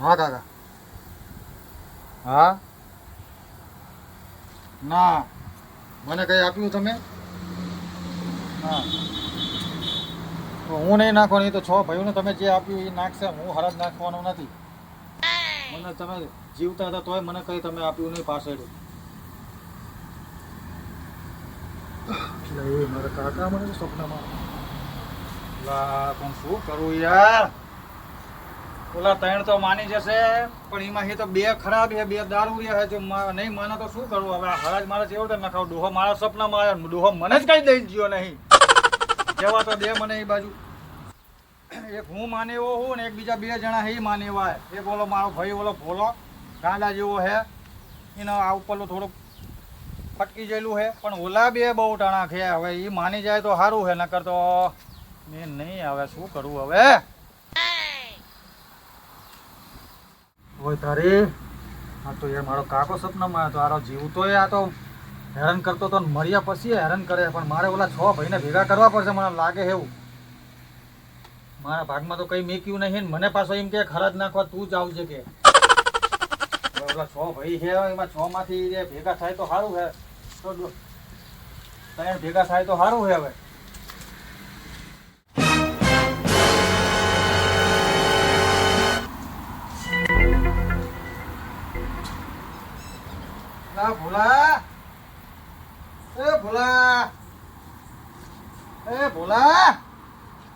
હા, કાકા. હા? ના. મને કઈ આપ્યું તમે? ના. હું નહીં નાખવાની, તો છ ભાઈઓને તમે જે આપ્યું એ નાખશે, હું હરજ નાખવાનો નથી. મને તમે જીવતા હતા તોય મને કઈ તમે આપ્યું નહીં પાછળ. મારા કાકા મને સપનામાં લા, પણ શું કરું યાર? ઓલા ત્રણ તો માની જશે, પણ એમાં એ તો બે ખરાબ છે બે દારૂ છે, જો નહીં માને તો શું કરવું? હવે હરાજ મારે કેવો તો નખાવ. ડોહો મારા સપનામાં આવ્યો ડોહો મને જ કઈ દઈ ગયો નહીં. જવા તો દે મને એ બાજુ. એક હું માને એવો હું ને એક બીજા બે જણા હે માને એવા. એક ઓલો મારો ભાઈ ઓલો ભોલો, ગાંડા જેવો હે. એનો આ ઉપરનું થોડુંક ફટકી ગયેલું હે. પણ ઓલા બે બહુ ટાણા છે હવે એ માની જાય તો સારું હે, નકર તો મેં નહીં હવે શું કરવું હવે? ઓય તારી? આ તો યાર મારો કાકો સપનામાં આવ્યો તો આરો જીવતો આ તો હેરાન કરતો તો મર્યા પછી હેરાન કરે, પણ મારે ઓલા છ ભાઈને ભેગા કરવા પડશે મને લાગે એવું. મારા ભાગમાં તો કઈ મેક્યું નહીં મને પાછો એમ કે, ખરાજ નાખવા તું જ આવજે કે. ઓલા છ ભાઈ છે, એમાં છ માંથી ભેગા થાય તો સારું છે તો ત્રણ ભેગા થાય તો સારું છે હવે. લા ભોલા. એ ભોલા. એ ભોલા.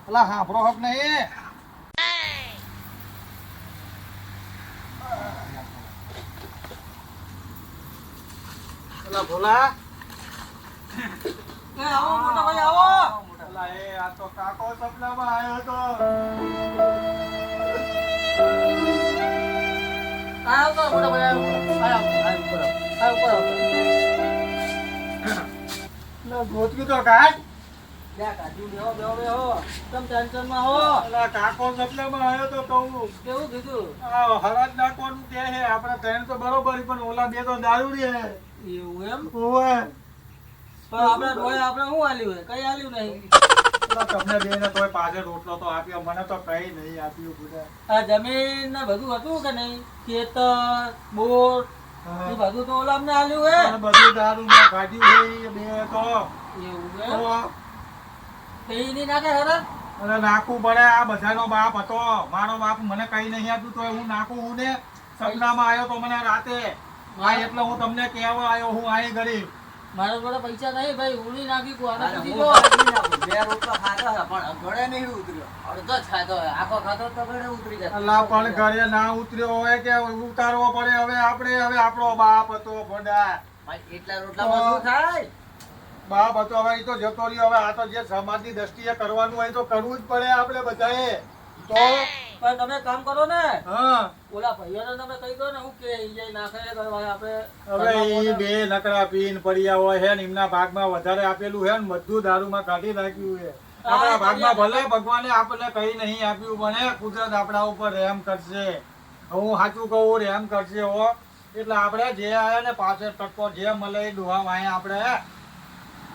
અલા હાંભળો હક નહીં. અલા ભોલા. આવો મોટા ભાઈ આવો. અલા એ આ તો કાકો સપનામાં આવ્યો તો આવો તો મોટા ભાઈ આવો આવો આવો આવો તો કાઢ લ્યા કાજુ બેહો બેહો બેહો. તમ ટેન્શનમાં હો. અલા કાકો સપનામાં આવ્યો તો કેવું કીધું? આ હરાજ નાખવાનું કે છે? આપણે ત્રણ તો બરોબર પણ ઓલા બે તો દારૂડી હે એવું એમ? પણ આપણે ડોય આપણે શું આલ્યું હે કઈ આલ્યું નહીં? તમને બેને તોય પાછળ રોટલો તો આપ્યો મને તો કઈ નહીં આપ્યું આ જમીન ને બધું હતું કે નહીં? ખેતર બોટ એ બધું તો ઓલા અમને આલ્યું હે. બધું દારૂ માં કાઢ્યું બે તો. એવું તો. નહીં નાખે અને નાખવું પડે આ બધાનો બાપ હતો. મારો બાપ મને કઈ નહીં આપ્યું તો હું નાખું હું ને સપનામાં આવ્યો તો મને રાતે. આ એટલે હું તમને કહેવા આવ્યો હું અહીં ગરીબ. મારા જોડે પૈસા નહીં ભાઈ ઉડી નાખી અરે પૂછી જો. બે રોટલા ખાધા હતા, પણ ગળે નહીં ઉતર્યો. અડધો જ ખાધો આખો ખાધો તો ગળે ઉતરી જાય અલ્લા પણ ઘરે ના ઉતર્યો હોય કે ઉતારવો પડે? હવે આપણે હવે આપણો બાપ હતો ભડા. ભાઈ, એટલા રોટલા શું થાય? બાપ હતો હવે એ તો જતો રહ્યો. હવે આ તો જે સમાજની દ્રષ્ટિએ કરવાનું હોય તો કરવું જ પડે આપણે બધાએ. તો પણ તમે કામ કરો ને. હા. ઓલા ભાઈઓને તમે કહી દો ને હું કે નાખે કરવા આપણે હવે એ બે નકરા પીન પડ્યા હોય હે ને એમના ભાગમાં વધારે આપેલું હે ને બધું દારૂમાં કાઢી નાખ્યું છે આપણા ભાગમાં ભલે ભગવાને આપણને કઈ નહીં આપ્યું પણ કુદરત આપણા ઉપર રેમ કરશે. હું સાચું કહું રેમ કરશે હો. એટલે આપણે જે આયા ને પાછળ ટક્કો જે મળે એ દુહા વાય આપણે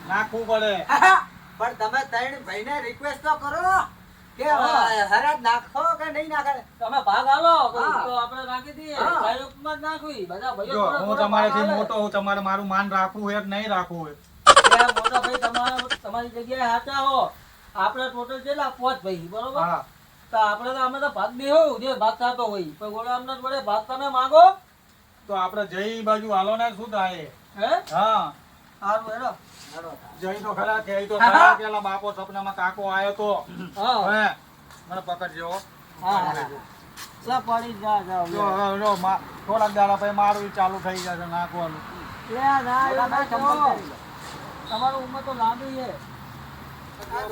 નાખવું પડે. પણ તમે ત્રણ ભાઈને રિક્વેસ્ટ તો કરો. કે હરાજ નાખો કે નહીં નાખે? તમે ભાગ આલો તો આપણે નાખી દઈએ. સહયોગમાં જ નાખવી. બધા ભાઈઓ હું તમારાથી મોટો હું તમારે મારું માન રાખવું હોય કે નહીં રાખવું હોય? મોટા ભાઈ તમારા તમારી જગ્યાએ હાચા હો. આપણે ટોટલ કેટલા? પાંચ ભાઈ બરોબર? તો આપણે તો અમે તો ભાગ નહીં હોવ જે ભાગ થતો હોય. પણ અમને ભાગ તમે માંગો. તો આપણે જઈ બાજુ હાલો ને શું થાય? હે? હા. સારું હેડો. જઈ તો ખરા કે તો ખરા. પેલા બાપો સપનામાં કાકો આવ્યો તો. હા. મને પકડજો પડી જા જા જો હવે જો મા- થોડાક દાડા પછી મારું ચાલુ થઈ જશે નાખવાનું. તમારું ઉંમર તો લાંબી છે. તમારે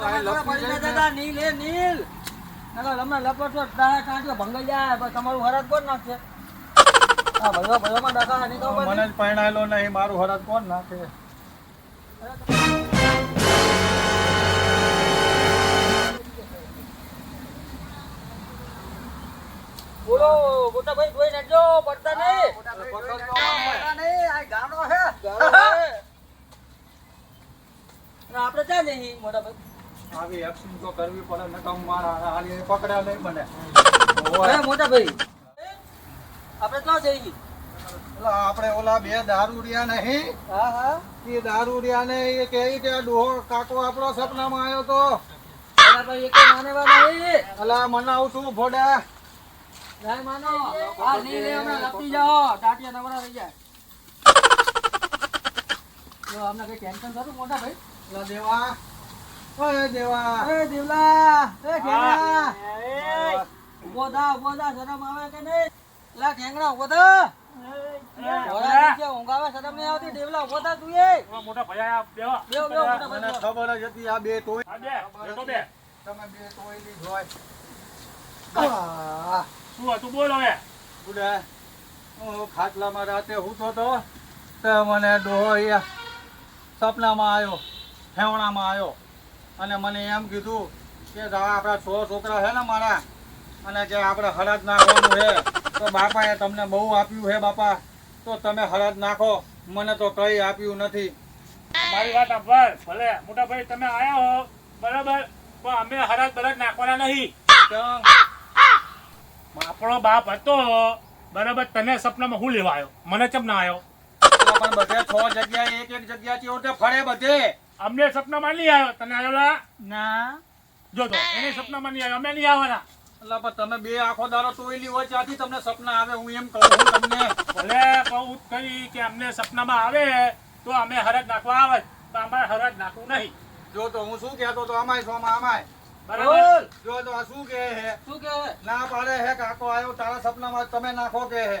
જોડે લપસી પડી જાય જતા. નીલ હે નીલ. નકર તમને લપટો ટાણા ટાંટ્યો ભંગાઈ જાય પણ તમારું હરાજ કોણ નાખશે? હા ડખા નહીં તો મને જ પરણાયેલો નહીં મારું હરાજ કોણ નાખે? બોલો મોટા ભાઈ જોઈ નાખજો પડતા નહીં. મોટા નહીં, આ ગામડો. આપણે જઈએ મોટા ભાઈ આવી એક્શન તો કરવી પડે ને કમ મારા હાલી પકડ્યા નહીં મને. મોટા ભાઈ આપણે ક્યાં જઈએ આપણે ઓલા બે દારૂડિયા નહીં. હા હા. એ દારૂડિયા ને એ કહે કે આ ડોહો કાકો આપણો સપનામાં આવ્યો તો. અલા મનાવું છું ફોડા નહીં માનો. હા નહીં નહીં હમણાં લપટી જાઓ. ટાટિયા નવરા થઈ જાય. જો અમને કઈ ટેન્શન થતું મોટા ભાઈ? ઓલા દેવા. ઓય દેવા. એ દેવલા. એ શરમ આવે કે નહીં? લા ખેંગણા ઊભો થા. ખાટલામાં રાતે હુતો તો તો મને ડોહો સપનામાં આવ્યો ઠેવણામાં આવ્યો અને મને એમ કીધું કે આ આપણા સો છોકરા છે ને મારા અને જે આપણે હળદ નાખવાનું છે. તો બાપાએ તમને બહુ આપ્યું છે બાપા. તો તમે હરજ નાખો. મને તો કઈ આપ્યું નથી. મારી વાત સાંભળ. ભલે મોટા ભાઈ તમે આયા હો. બરાબર. પણ અમે હરજ બરજ નાખવાના નહીં? આપણો બાપ હતો. બરાબર તને સપનામાં હું લેવા આવ્યો? મને ચમ ના આવ્યો? પણ બધે છ જગ્યાએ એક એક જગ્યાથી ઓટે ફરે બધે. અમને સપનામાં નહીં આવ્યો. તને આવ્યો ના. જો તો એને સપનામાં નહીં આવ્યો. અમે નહીં આવવાના. એટલે પણ તમે બે આખો દારો તોયલી હોય ત્યાંથી તમને સપના આવે હું એમ કહું છું તમને. ભલે કહું કરી કે અમને સપનામાં આવે તો અમે હરાજ નાખવા આવે તો અમારે હરજ નાખવું નહીં. જો તો હું શું કહેતો તો અમાય સોમાં અમાય બરાબર? જો તો આ શું કહે હે શું કે ના પાડે હે કાકો આવ્યો તારા સપનામાં તમે નાખો કે હે.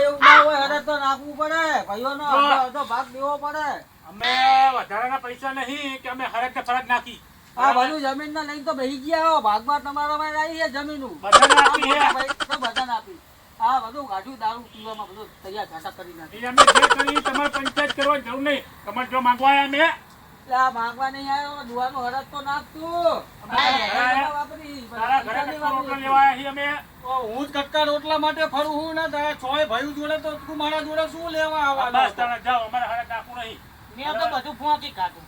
એવું ના હોય હરજ તો નાખવું પડે. ભાઈઓનો અડધો ભાગ દેવો પડે. અમે વધારાના પૈસા નહીં કે અમે હરાજ ને ફરજ નાખી. આ ભાઈ જમીન ના લઈને તો બેસી ગયા હો. ભાગમાં તમારા માં આવી છે. જમીનું બધાને આપી. આ બધું ગાઢું દારૂ પીવામાં બધું તૈયાર ઘાટા કરી નાખી. અમે જે કરી તમારે પંચાયત કરવા જરૂર નહીં. તમારે જો માંગવા આવ્યા અમે? એટલે આ માંગવા નહીં આવ્યો દુવાનું હરત તો નાખતું હું જ કટકા રોટલા માટે ફરું હું ને તારા છોય ભાઈ જોડે તો તું મારા જોડે શું લેવા બસ તમે જાઓ. અમારે હરત નાખવું નહીં. મેં તો બધું ફોંકી કાઢું.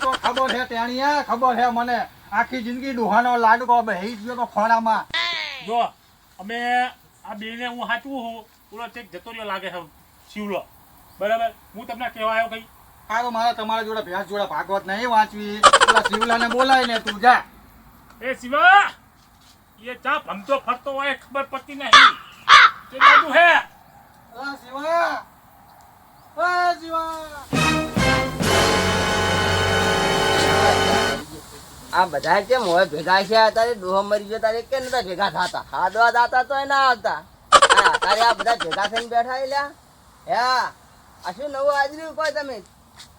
તું તો ખબર હે તેણીયા ખબર હે મને. આખી જિંદગી ડોહાનો લાડકો બેહી ગયો તો ખોળામાં. જો અમે આ બેને હું સાચવું હું પૂરો ચેક જતો રહ્યો લાગે છે શિવલો. બરાબર? હું તમને કહેવા આવ્યો કઈ? આ તો મારે તમારા જોડે ભેંસ જોડે ભાગવત નહીં વાંચવી. પેલા શિવલાને બોલાય ને તું જા. એ શિવા એ ચા ભમતો ફરતો હોય ખબર પડતી નહીં. તે બાજુ હે. શિવા. શિવા. આ બધા કેમ હોય? ભેગા છે તારે ડોહો મરી ગયો તારે કેમ નતા ભેગા થતા? હાદવા દાતા તો ના આવતા. હા તારે આ બધા ભેગા થઈને બેઠા એલા હે આ શું નવું આજર્યું કોઈ તમે?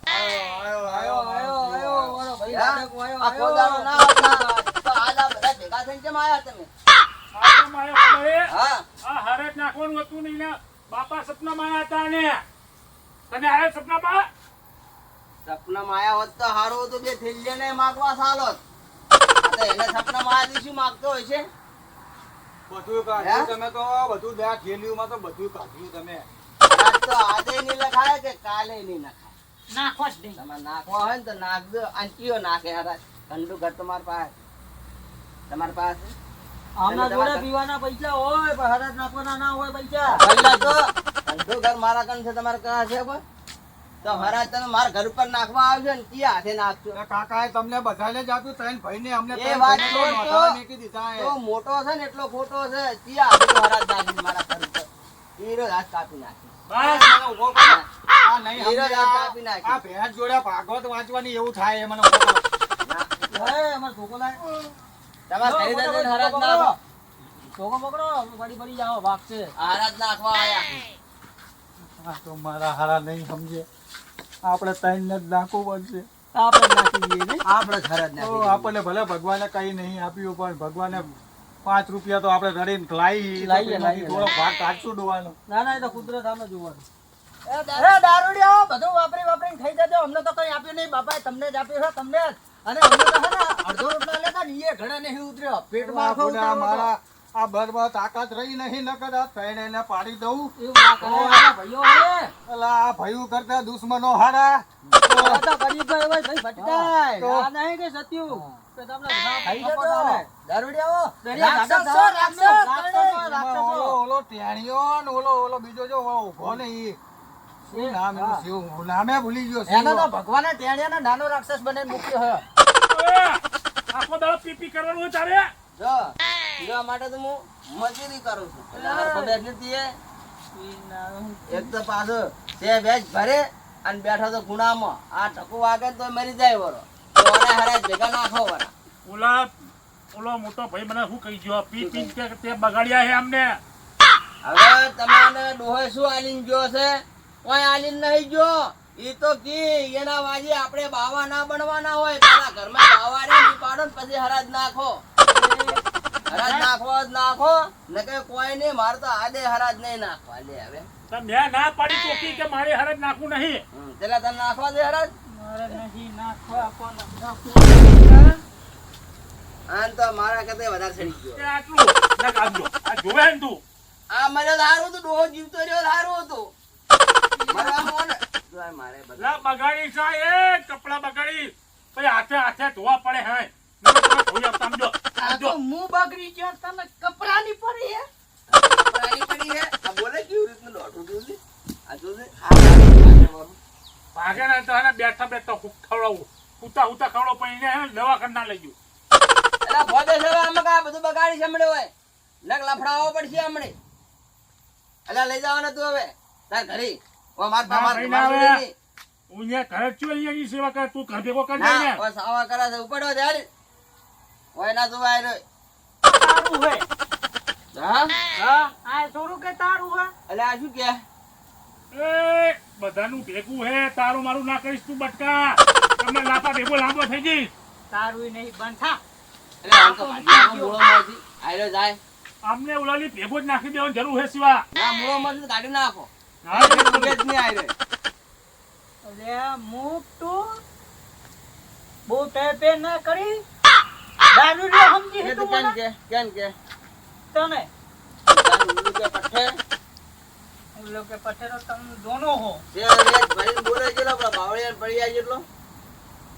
આયો આયો આયો આયો મારો ભાઈ હે? નાટક આયો આ કોદાળો ના આવતા. તો આજ આ બધા ભેગા થઈને કેમ આયા તમે? આ તો મારે હરાજ નાખવાનું હતું તો હારો તો બે થેલીને માગવા સાલોત. એને સપનામાં આયા શું માગતો હોય છે. બધું કાઢ્યું તમે તો બધું બે થેલીઓમાં તો બધું કાઢ્યું તમે. આજ તો આજે નહીં લખાય કે કાલે નહીં લખાય. નાખો જ નહીં. તમારે નાખવા હોય ને તો નાખજો અને નાખે હારા ઠંડુ ઘર તમારી પાસે. તમારી પાસે? આમના જોડે પીવાના પૈસા હોય પણ હરજ નાખવાના ના હોય પૈસા. પહેલા તો. ઠંડુ ઘર મારા કન છે તમારે કયા છે કોઈ તો હરા તમે મારા ઘર ઉપર નાખવા આવજો ને કયા હાથે નાખજો એ તમને બધાને જ આપ્યું ત્રણ ભાઈને અમને એ વાત તો- મૂકી દીધા તો મોટો છે ને એટલો ખોટો છે કયા હાથે તો હરાજ નાખી મારા ઘર ઉપર? હીરો હાથ કાપી નાખી. બસ. મને ઊભો કરો. આ નહીં હીરો હાથ કાપી નાખી. આ ભેંસ જોડે ભાગવત વાંચવાની એવું થાય મને કરો. ના, હે અમાર છોકરો લાય. તમારે કહી દેજો હરાજ પકડો. નાખો. છોકરો પકડો પડી પડી જાઓ ભાગશે. હરાજ નાખવા આયા તો મારા હારા નહીં સમજે. આપણે ત્રણ ને નાખવું પડશે આપણે નાખી દઈએ ને? આપણે જ હરાજ તો નાખી આપણને ભલે ભગવાને કઈ નહીં આપ્યું પણ ભગવાને પાંચ રૂપિયા તો આપણે રડીને લાવી લાવીએ, લાવીએ, થોડો ભાગ કાઢશું ડોવાનો ના ના એ તો કુદરત સામે જોવાનું. દારૂડિયા બધું વાપરી વાપરીને ખાઈ જજો. અમને તો કઈ આપ્યું નહીં બાપા તમને જ આપ્યું છે તમને અને અમને તો હે ને અડધો રોટલા લેતા ને એ ઘણા નહીં ઉતર્યો. પેટમાં આખો મારા આ બરમાં તાકાત રહી નહીં નકર આ ત્રણે એને પાડી દઉં. એવું કરે? ભાઈઓ હે? અલા આ ભયું કરતા દુશ્મનો હારા. ગરીબભાઈ હોય, ભાઈ ભટકાય. આ નહીં કે સત્યું. ઓલો ઓલો ને ઓલો ઓલો બીજો જો ઊભો ને ઈ શું નામ એનું હા. હું નામે ભૂલી ગયો એનો તો ભગવાને ટેણિયાનો નાનો રાક્ષસ બને મૂક્યો હે. આખો દાડો પી પી કરવાનું હોય તારે? જો પીવા માટે તો હું મજૂરી કરું છું. એટલે મારે નથી એક તો પાછો તે બેચ ભરે અને બેઠો તો ગુણામાં. આ ટકુ વાગે તો મરી જાય વરો. ઓને હારે ભેગા નાખો વરા. ઓલા ઓલો મોટો ભાઈ મને શું કહી ગયો? પી પી કે તે બગાડ્યા હે અમને. હવે તમને ડોહે શું આલીન ગયો છે? કોઈ આલીન નહીં ગયો. ઈ તો કી એના વાજી આપણે બાવા ના બનવાના હોય. પેલા ઘરમાં બાવા રે ની પાડો પછી હરાજ નાખો. હરાજ નાખવો જ નાખો ને કે કોઈ નહીં મારે તો આદે હરાજ નહીં નાખવા લે હવે. મેં ના પાડી ચોકી કે મારે હરાજ નાખવું નહીં. પેલા તને નાખવા દે હરાજ? મારે નહીં નાખવા કોને? આન તો મારા કરતા વધારે ચડી ગયો. આટલું ના કાઢજો આ જોવે ને તું. આ મને તો હતું ડોહો જીવતો રહ્યો તો હારું હતું. મારે બધા. લા બગાડી છે એ કપડા બગાડી. પછી હાથે હાથે ધોવા પડે હે. ધોઈ આપતા સમજો. સમજો હું બગડી ગયો તમે કપડાની પડી હે? કપડાની પડી હે? આ બોલે કેવી રીતનું દોઢું જોજે આ જોજે આ ભાગે તો એને બેઠા બેઠા ખવડાવું. ઉતા ઉતા ખવડાવું પણ એને દવાખાને ના લઈ ગયું. ભોગે છે આમાં કાં બધું બગાડી છે હોય નક લફડાવવો પડશે હમણે. એલા લઈ જવાના તું હવે. તાર ઘરે. ઓ માર માર માર ઘરે છું અહીંયા સેવા કર તું ઘર ભેગો કરી ને ઓ સાવા કરે છે ઉપડો દે હાલ. ઓય ના જોવાય રે. તારું હે. હા? હા આ થોડું કે તારું હે? એટલે આ શું કે? એ બધાનું ભેગું હે. તારું મારું ના કરીશ તું બટકા. તમને લાપા ભેગો લાંબો થઈ જઈશ. તારું નહીં બંધ થા. એટલે આમ તો ભાજીયાનો મૂળોમાંથી આયરો જાય. અમને ઉલાલી ભેગો જ નાખી દેવાની જરૂર હે શિવા. ના મૂળોમાંથી તો કાઢી નાખો હા, ભેગો જ નહીં આયરો. અરે મૂક તું. બહુ ટેપે ના કરી. દારૂ રે સમજી હે તો તું કે કેમ કે? તને? કે પઠ્ઠે હું લોકો પથેરો તમે દોનો હો. તે રેત ભરીને બોલે જેટલો પેલા બાવળિયાને પડી જેટલો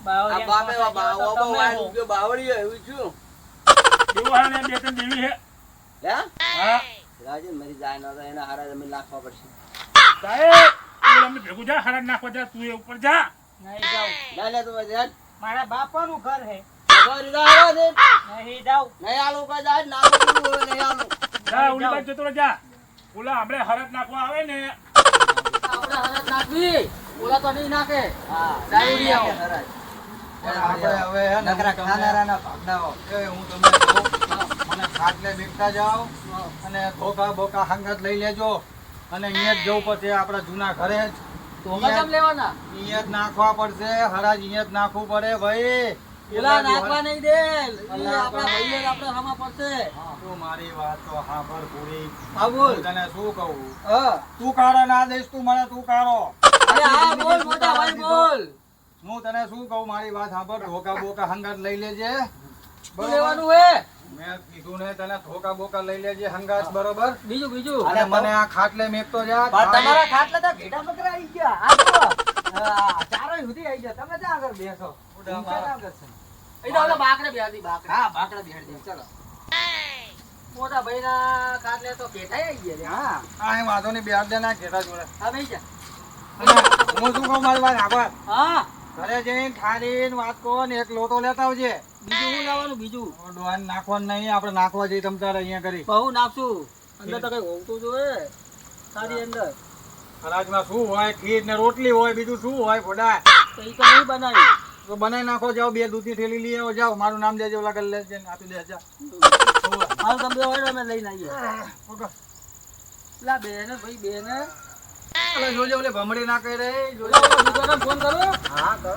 બાવળિયા બાપે પાસે બા- જેવા તો ઓબો તમે વાળ હો. મૂક્યો બાવળિયો એવું છું. દેવા બે ત્રણ દેવી હે હે. હા રાજન મરી જાય ન તો એના હારા જમીન નાખવા પડશે. સાહેબ તું અમને ભેગું જા હરાજ નાખવા જા તું એ ઉપર જા. નહીં જાઉં. લે તો. મારા બાપાનું ઘર હે નહીં જાઉં. નહીં આલું કોઈ જાય નાખો નહીં આલું. જા ઓલી બાજુ જતો જા. ઓલા આપણે હરાજ નાખવા આવે ને. આપણે હરજ નાખવી. ઓલા તો નહીં નાખે. હા. દારૂડી આવો. આપણે હવે નકરા ખાનારાના ભાગડાઓ. એ હું તમને મને ખાટલે બેઠા જાઓ અને ધોકા બોકા હંગાત લઈ લેજો. અને અહીંયા જ જવું પડશે આપણા જૂના ઘરે જ. કેમ લેવાના? અહીંયા જ નાખવા પડશે હરાજ અહીંયા જ નાખવું પડે ભાઈ. ઓલા નાખવા નહીં દે. આપણા ભાઈઓ આપણે સામા પડશે. તું મારી વાત તો સાંભળ પૂરી. હા તને શું કહું? હા. તું કાળો ના દઈશ તું મને તું કાળો અરે હા બોલ મોટા ભાઈ બોલ. હું તને શું કહું? મારી વાત સાંભળ. ધોકા બોકા હંગાત લઈ લેજે. લેવાનું હે? મેં કીધું ને તને ધોકા બોકા લઈ લેજે હંગાત બરોબર? બીજું બીજું. અને મને આ ખાટલે મેકતો જા. પણ તમારા ખાટલે તો ઘેટા બકરા આવી ગયા ચારોય સુધી આવી ગયા. તમે ત્યાં આગળ બેસો? ના. તો ગયા હા વાંધો નહીં બે દે. ના જોડે હા બેહી જા. હું શું કહું મારી વાત આભાર હા. ઘરે જઈને ખારીને વાત ને એક લોટો લેતા આવજે બીજું શું લાવવાનું બીજું ડોહાને નાખવાનું નહીં આપણે નાખવા જઈએ તમ તારે અહીંયા કરી બહુ નાખશું અંદર તો કઈ હોતું જોઈએ સારી અંદર અનાજમાં શું હોય ખીર ને રોટલી હોય બીજું શું હોય ફોડા તો એ તો નહીં બનાવી. તો બનાવી નાખો જાઓ બે દૂધની થેલી લઈ આવો જાઓ. મારું નામ દેજો ઓલા કરી લેજે ને આપી દે જા હાલ તમે બે હોય અમે લઈને આવીએ. ઓકે. લા બેને ભાઈ બેને. ઓલે જોજે ઓલે ભમડી ના કહી રહી જોજે દુકાને ફોન કરો? હા કરો.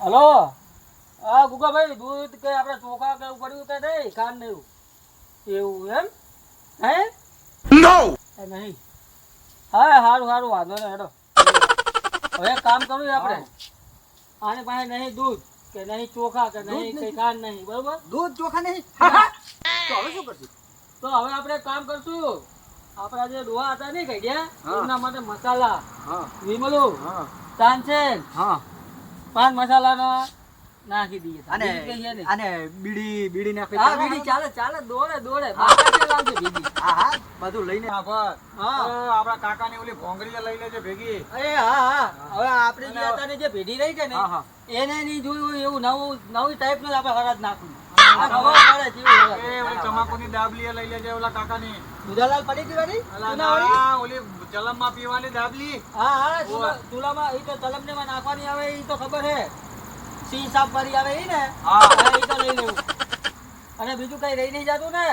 હલો? હા ગુગાભાઈ દૂધ કે આપણે ચોખા કે એવું પડ્યું કે નહીં? કાન ને એવું? એવું એમ? હે? એ નહીં. હા સારું સારું વાંધો નહીં હેડો. હવે કામ કરવું આપણે. આની પાસે નહીં દૂધ કે નહીં ચોખા કે નહીં કઈ ખાંડ નહીં બરોબર? દૂધ ચોખા નહીં? તો હવે શું કરશું? તો હવે આપણે કામ કરશું. આપણા જે ડોહા હતા નહીં કઈ ગયા એમના માટે મસાલા વિમલું તાનસેન પાન મસાલાના નાખી દઈએ અને. અને બીડી બીડી નાખી હા બીડી ચાલે ચાલે દોડે દોડે. બાકા બીડી હા હા બધું લઈને હા, બસ. હા. તો ઓલી ભોંગળીએ લઈ લેજે ભેગી. અરે હા હા. હવે આપણે જે હતા ને જે ભેડી રહી છે ને હા હા. એને નહીં જોયું એવું નવું નવી ટાઈપનું આપણે હરાજ ઓલી તમાકુની દાબલીએ લઈ લેજે ઓલા કાકાની. દુધાલાલ પડી ગઈ ઓલી ચલમમાં પીવાની દાબલી. હા હા ચૂલા- ચૂલામાં એ તો તલમને ને નાખવાની આવે એ તો ખબર હે. સિંહ સાફ કરી આવે ઈ ને હા. એ તો લઈ લેવું. અને બીજું કઈ રહી નહીં જતું ને?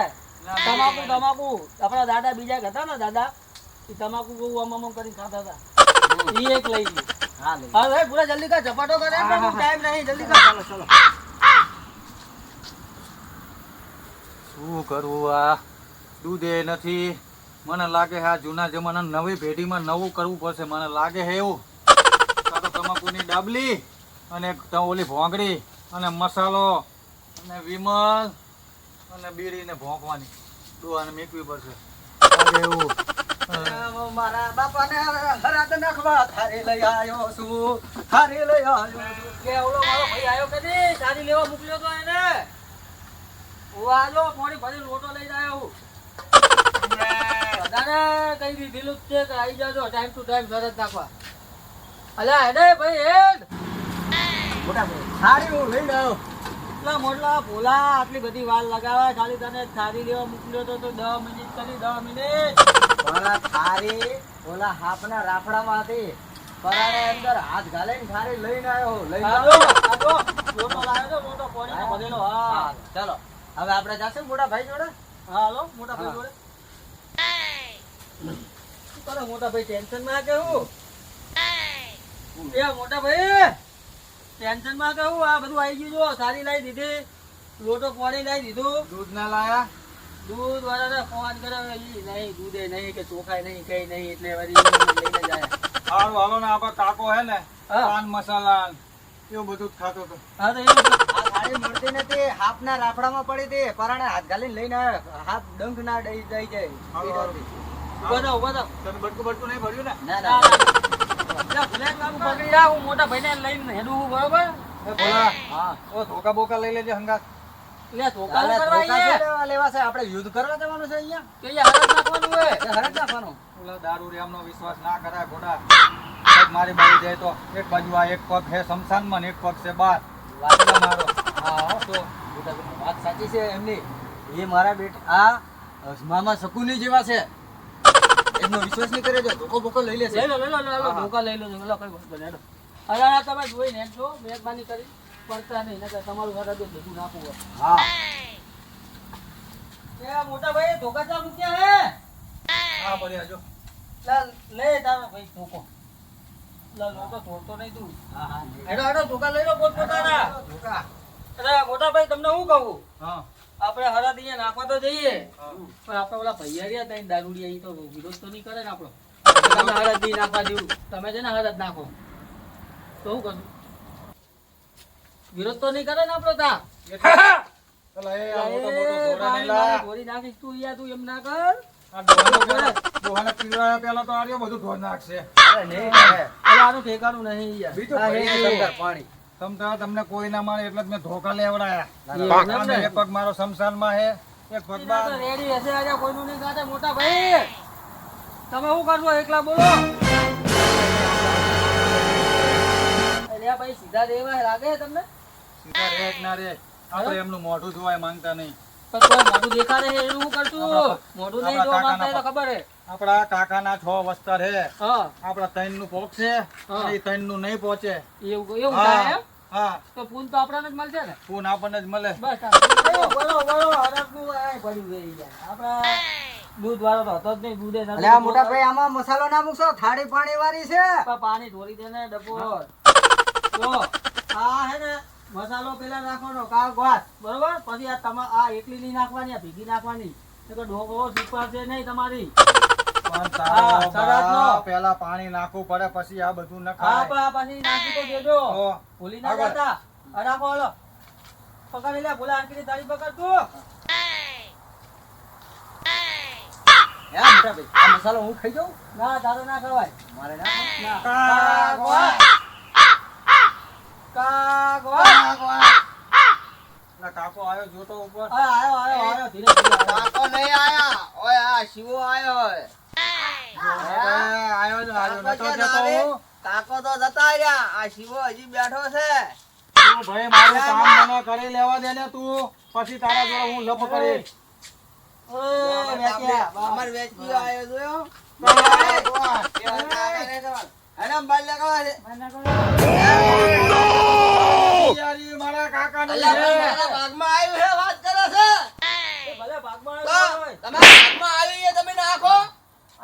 તમાકુ તમાકુ. આપણા દાદા બીજા હતા ને દાદા. એ તમાકુ બહુ આમ કરીને ખાતા હતા. ઈ એક લઈ ગયું હા લઈ હા ભાઈ પૂરા જલ્દી કા ઝપાટો કરે ટાઈમ નહીં જલ્દી કા ચાલો ચાલો. શું કરવું આ? દૂધે નથી. મને લાગે આ જૂના જમાના નવી પેઢીમાં નવું કરવું પડશે. મને લાગે હે એવું. તમાકુની ડાબલી? અને એક તો ઓલી ભોંગળી અને મસાલો અને વિમલ અને બીડીને ભોંકવાની. દુવાને મેકવી પડશે. એવું. મારા બાપાને હરાદ નાખવા. થારે લઈ આવ્યો છું. થારે લઈ આવ્યો છું. મારો ભાઈ આવ્યો કે નહીં? સારી લેવા મોકલ્યો તો એને. ઓ આજો મોડી ભરી લોટો લઈને આવ્યો બધાને કઈ દીધેલું છે કે આવી જાજો. ટાઈમ ટુ ટાઈમ શરત નાખવા. અલ્યા એને ભાઈ હેડ. ભાઈ થાળી હું લઈને આવ્યો એટલા મોટલા ભોલા આટલી બધી વાર લગાવે ખાલી તને સારી લેવા મોકલ્યો તો તો દસ મિનિટ કરી દસ મિનિટ. પણ થાળી ઓલા હાપના રાફડામાં હતી પરાણે અંદર હાથ ઘાલીને થાળી લઈને આવ્યો લઈને આજો આવ્યો. આજો લાવ્યો તો લોટો પોણીનો ભરેલો હા. હા, ચાલો. હવે આપણે જાશું મોટા ભાઈ જોડે? હા હાલો મોટા ભાઈ જોડે. શું કરે મોટા ભાઈ ટેન્શનમાં કેવું એ મોટા ભાઈ! ટેન્શનમાં કેવું આ બધું આવી ગયું જો. સારી લાવી દીધી. લોટો પાણી લાવી દીધું. દૂધ ના લાયા? દૂધ વાળાને ફોન કરે નહીં દૂધે નહીં કે ચોખાય નહીં કઈ નહીં એટલે વળી લઈને જાય. સારું હાલો ને આપણે કાકો હે ને હા. પાન મસાલા એવું બધું જ ખાતો હતો. હા તો એવું થાળી મળતી નથી. હાપના રાફડામાં પડી હતી. પરાણે હાથ ગાલીને લઈને હાફ હાથ ડંખ ના દઈ દઈ જાય. ઊભા થાવ, ઊભા થાવ. તને બટકું બટકું નહીં ભર્યું ને. ના ના, હું મોટા મારી જાય તો એક બાજુ આ એક પગ છે શમશાનમાં ને એક પગ છે બાર મારો હા તો વાત સાચી છે એમની એ મારા બેટા આ મામા શકુની જેવા છે. એમનો વિશ્વાસ નહીં કરે જો ધોકો બોકો લઈ લેશે. લઈ લો લઈ લો લઈ લો હા. ધોકા લઈ લો લો કઈ નહીં. હેડો. અરે તમે જોઈ નેખજો મહેરબાની કરી પડતા નહીં નકર તમારું ઘર જ ભેગું નાખવું હા. એ મોટા ભાઈ ધોકા ચા મૂક્યા હે? હા બોલ્યા આજો લા, તારો ભાઈ ધોકો. લા લોટો તોડતો નહીં તું. હા હા હેડો હેડો ધોકા લઈ લો પોતપોતાના. ધોકા. અરે મોટા ભાઈ તમને શું કહું? હા. આપણે હરાદ અહીંયા નાખવા તો જઈએ. પણ આપણે ઓલા ભૈયા રહ્યા ત્યાં દારૂડી ઈ તો વિરોધ તો નહીં કરે ને આપણો. તમે હરદ નહીં નાખવા જેવું. તમે છે ને હરદ નાખો. તો શું કરું વિરોધ તો નહીં કરે ને આપણો તા. આ નાખીશ તું યા તું એમ ના કર. આ ડોહાને પેલા- તો આર્યો બધું ધોર નાખશે. આનું ઠેકાનું નહીં યાર આ. પાણી. તમ તમને કોઈ ના મારે એટલે જ મેં ધોકા લેવડાયા. એક પગ મારો શમશાનમાં હે એક પગ રેડી હશે આજે કોઈનું નહીં ગાતે મોટા ભાઈ. તમે શું કરશો એકલા બોલો. અલ્યા ભાઈ સીધા દેવા લાગે તમને? સીધા રે ના રે. આપણે એમનું મોઢું જોવાય માંગતા નહીં. મોઢું દેખાડે એવું કરશું? મોઢું નહીં જોવા માંગતા તો ખબર હે આપણા કાકાના છ વસ્તર હે. આપડા ત્રણનું પોકશે હા. એ ત્રણનું નહીં પહોંચે. એવું એવું થાય હા. તો ફૂન તો આપણને જ મળશે ને? ફોન આપણને જ મળે. બસ બોલો બોલો હરખનું આ પડ્યું છે. યાર. આપણા દૂધ વાળો તો હતો જ નહીં દૂધે નથી આ મોટા ભાઈ આમાં મસાલો ના મૂકશો? થાળી પાણી વાળી છે પાણી ઢોળી દે ને ડબ્બો જો આ હે ને મસાલો પેલા નાખવાનો કાળ ગોળ. બરોબર? પછી આ તમા આ એકલી નહીં નાખવાની આ ભીગી નાખવાની. નકર ઢોકળો સુપાશે નહીં તમારી. હા, તારો પેલા પાણી નાખવું પડે પછી આ બધું હા નખાય પણ આ પાછી નાખી તો દેજો. તો ભૂલી ના આગળ. જતા. આ રાખો હાલો. પકડી લે ભોલા આંકડી તાળી પકડ તું હે મોટા આ મસાલો હું ખાઈ જાઉં? ના તારો ના ખવાય. મારે ના ના. કાગવા. કાગવા ના, કાકો આવ્યો જોતો ઉપર. આ આયો આયો આયો ધીરે ધીરે આયો. કાકો નહીં આયા. ઓય આ શિવો આયો હોય. આવ્યો આવ્યો નતો જતો કાકો તો જતા રહ્યા. આ શિવો હજી બેઠો છે. તું ભાઈ મારું કામ મને કરી લેવા દે ને તું. પછી તારા જોડે હું લપ કરીશ. અમાર વેચી આયો જોયો? કાગવા. એ કાકાને જવાનું. અરે બાર લગાવા છે મને કહો. યારી મારા કાકાની અલ્યા છે. પણ મારા ભાગમાં આવ્યું છે વાત કરે છે. તમે ભલે ભાગમાં છે તમે નાખો.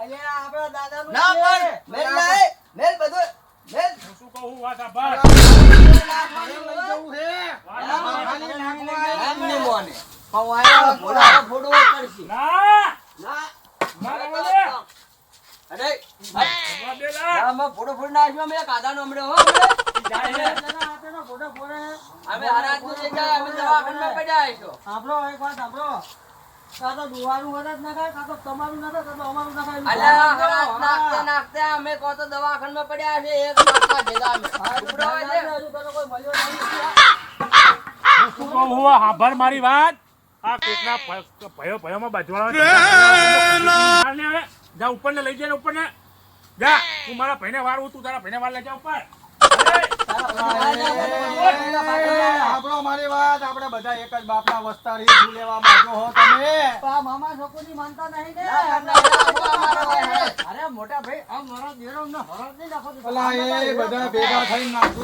અલ્યા આપણા દાદાનું ના પણ મેલ નહીં મેલ બધું મેલ શું કહું વાત મોને ફોડવો પડશે ના ના અરે. આમાં ફોડ નાખ્યો અમે કાદાનો હમણે હો જાય દવાખાનામાં પડ્યા સાંભળો એક વાત સાંભળો કાં તો દુવાનું વરસ નખાય કાં તો તમારું નખાય કાં અમારું નખાય અલ્યા હરાજ નાખતે નાખતે અમે કહો તો દવાખાનામાં પડ્યા છે એક નાખવા ભેગા અમે. ઉપડો હોય છે. હજુ તને કોઈ મળ્યો નહીં. હું શું કહું હું હાંભળ મારી વાત? આ કોકના ભ- ભયો ભયોમાં બાજવાળા જા ઉપર ને લઈ જાય ઉપર ને જા તું મારા ભાઈને વાળું તું તારા ભાઈને વાર લઈ જા ઉપર. મારી વાત આપણે બધા એક જ બાપના વસ્તારી લેવા માંગો હો તમે. આ મામા છોકરી માનતા નહીં ને? ના, ના, ના, અમારો હોય હરાજ. અરે મોટા ભાઈ આ મારો દેરો ને હરાજ નહીં નાખો પેલા એ બધા ભેગા થઈને નાખું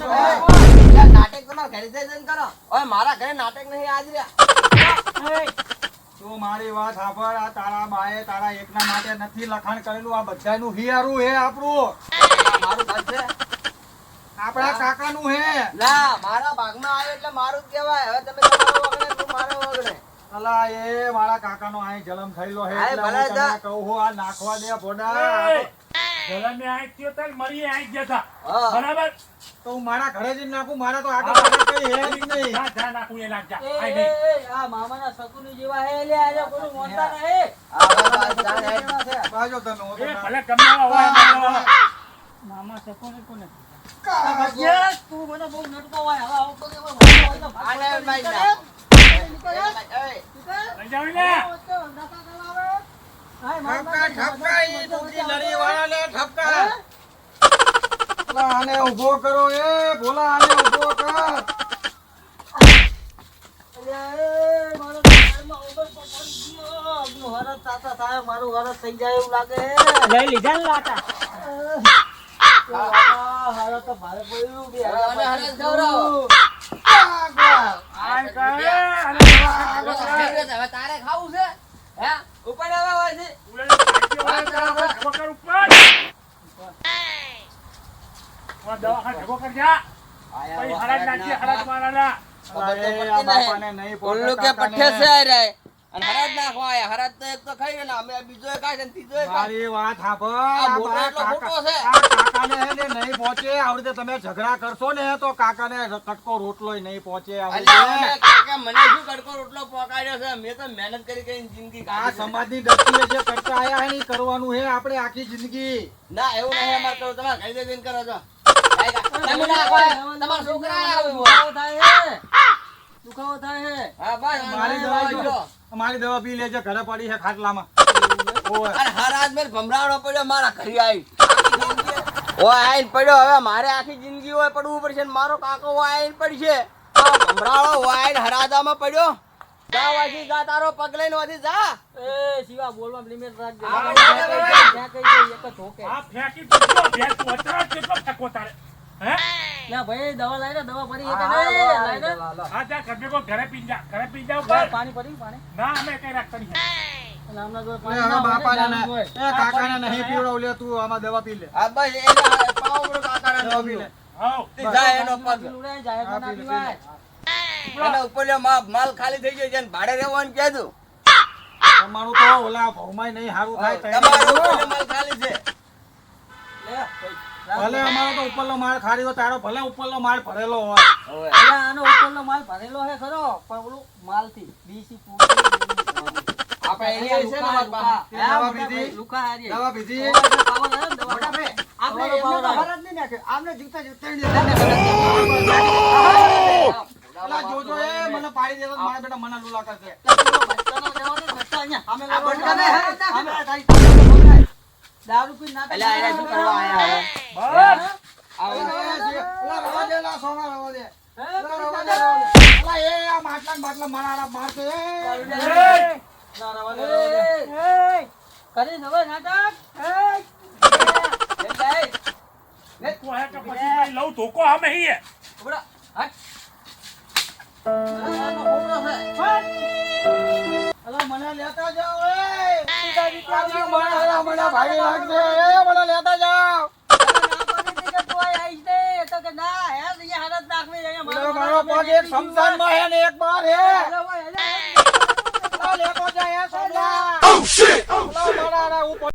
નાટક તમારા ઘરે જઈને કરો. ઓય મારા ઘરે નાટક નહીં એય, તું મારી વાત સાંભળ આ તારા બાએ તારા એકના માટે નથી લખાણ કરેલું આ બધાનું હિયારું હે આપણું. મારું ઘર છે. આપણા કાકા નું હે. ના મારા ભાગમાં આવે એટલે મારું જ કહેવાય. હવે તમે તમારો મારો વગડે અલા એ મારા કાકાનો અહીં જન્મ થયેલો હે એટલે હું તને કહું છું, આ નાખવા દે ભોડા. જલમે આઈ થયો તાર મરી આઈ ગયા તા બરાબર? તો હું મારા ઘરે નાખું મારા તો આગળ કઈ હે જ નહીં. જા જા નાખું એ નાખ જા. આઈ નહીં આ મામાના શકુની જેવા હે લે આજે કોઈ મોનતા નહીં આ. બાજો તમે ના- ભલે હોય મામા કોને? કાકા. તું મને બહુ નટકો હોય હવે આવું તો હોય તો ભાગ નીકળે. આને ઊભો કરો એ ભોલા આને કર એ, મારો વરસ થઈ જાય એવું લાગે લઈ લીધા ને લાટા હારો તો ભારે પડ્યું બે ગયું છે, તારે ખાવું છે હે. ઉપર હવે છે ઉડે કાઢી વાળા તારા પર ખબર કર ઉપર આ દવાખાને ખબર કર જા હરાજ નાખજે હરાજ કે કાકાને. પઠ્ઠે છે અને હરાજ નાખવા આયા હરાજ તો એક તો ખાઈ ને. અમે બીજો એક ખાય ત્રીજો એક મારી વાત સાંભળ. આ આ મોટો એટલો મોટો છે. આ કાકાને હે ને નહીં પહોંચે. આવી રીતે તમે ઝઘડા કરશો ને તો કાકાને કટકો રોટલોય નહીં પહોંચે. આવી અલ્યા રીતે. અમે કાકા મને શું કડકો રોટલો પોકાડ્યો છે? મેં તો મહેનત કરી કરીને જિંદગી આ સમાજની દ્રષ્ટિએ જે કરતા આયા હે ને કરવાનું હે આપણે આખી જિંદગી. ના એવું નહીં અમારે કરવું તમારે ઘરે જઈને કરો છો. તમે તમારા છોકરા દુખાવો થાય હે. દુખાવો થાય હે. હા બસ. મારી દવા જો. મારી દવા પી લેજો ઘરે પડી છે ખાટલામાં. ઓય. અરે મેં ભમરાડો પડ્યો મારા ઘરે આવી ઓય આઈને પડ્યો હવે મારે આખી જિંદગી હોય પડવું પડશે ને મારો કાકો આઈને પડશે. ભમરાડો હોય આઈને હરાદામાં પડ્યો. જા જા તારો પગ લઈને જા. એ શિવા બોલવા લિમિટ રાખજે. આ ફેંકી દીધો ભેંસ તું કેટલો ફેંકો તારે. હે ના ભાઈ દવા લાઈને દવા ભરી એક હા, નહીં હા, લાઈને હા, આ જા ઘરે કોઈ ઘરે પી જા ઘરે પી જા ઉપર? પાણી પડી પાણી. ના અમે કઈ રાખતા નહીં. અને આમના પાણી ના બાપાને ને- એ કાકાને નહીં પીવડાવ લે તું આમાં દવા પી લે. હા બસ એને પાવ ઉપર કાકાને દવા પી લે હાઉ. તે જા એનો પગ. જાય ના પીવાય. એના ઉપર માલ ખાલી થઈ ગયો છે ને ભાડે રહેવાનું કે તમારું તો ઓલા ભૌમાય નહીં સારું થાય તમારો માલ ખાલી છે. લે ભાઈ. ભલે અમારો તો ઉપરનો માળ ખાલી હોય તારો ભલે ઉપરનો માળ ભરેલો હોય. એટલે આનો ઉપરનો માલ ભરેલો હે ખરો પણ ઓલું માલથી બીસી પૂરી આપણે દારૂ પી ના અલ્યા, આયા શું કરવા આયા હવે? બસ આવો. ઓલા રવા દે, લા, સોના રવા દે. હે? રવા દે, ઓલા એ આ માટલા માટલા બાટલા મારા મારશે, એ. ના, રવા દે, રવા દે. કરી નવા નાટક તું હે કે પછી ભાઈ લઉં ધોકો આમે હી. હટ. અલા, મને લેતા જાઓ, એ. ભાગી લાગશે, એ, મને લેતા જાઓ. મારો પગ એક શમશાનમાં હે ને એક બહાર હે. લેતો જા, એ, સોમલા. અલા, મારા હારા ઉપર